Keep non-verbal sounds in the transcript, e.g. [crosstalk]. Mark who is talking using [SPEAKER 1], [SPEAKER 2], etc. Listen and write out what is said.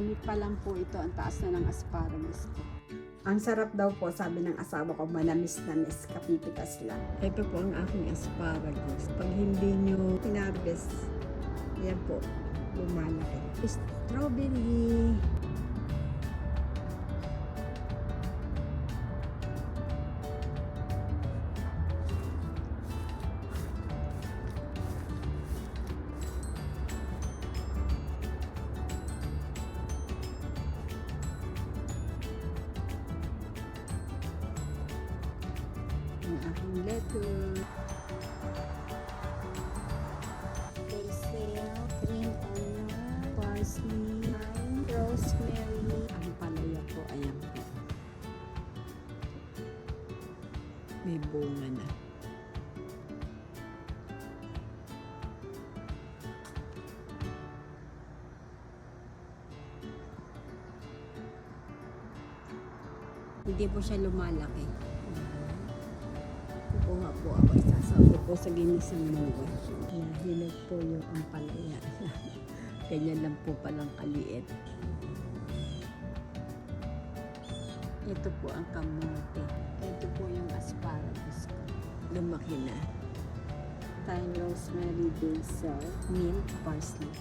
[SPEAKER 1] Week pa lang po ito, ang taas na ng asparagus ko.
[SPEAKER 2] Ang sarap daw po, sabi ng asawa ko, manamis na miss, kapipitas lang.
[SPEAKER 3] Ito po ang aking asparagus. Pag hindi nyo hinarvest, yan po, lumalaki. Strawberry.
[SPEAKER 1] Ang aking lettuce. Basil, green onion, parsley, thyme, rosemary. Ang palaya po, ayan po.
[SPEAKER 3] May bunga na.
[SPEAKER 1] Hindi po siya lumalaki. Po ako, isasabi po sa ginisang munggo.
[SPEAKER 3] Nahilag po yung ampalaya. [laughs] Ganyan lang po palang kaliit.
[SPEAKER 1] Ito po ang kamote. Ito po yung asparagus ko.
[SPEAKER 3] Lumaki na.
[SPEAKER 1] Thyme, rosemary, basil, mint, parsley.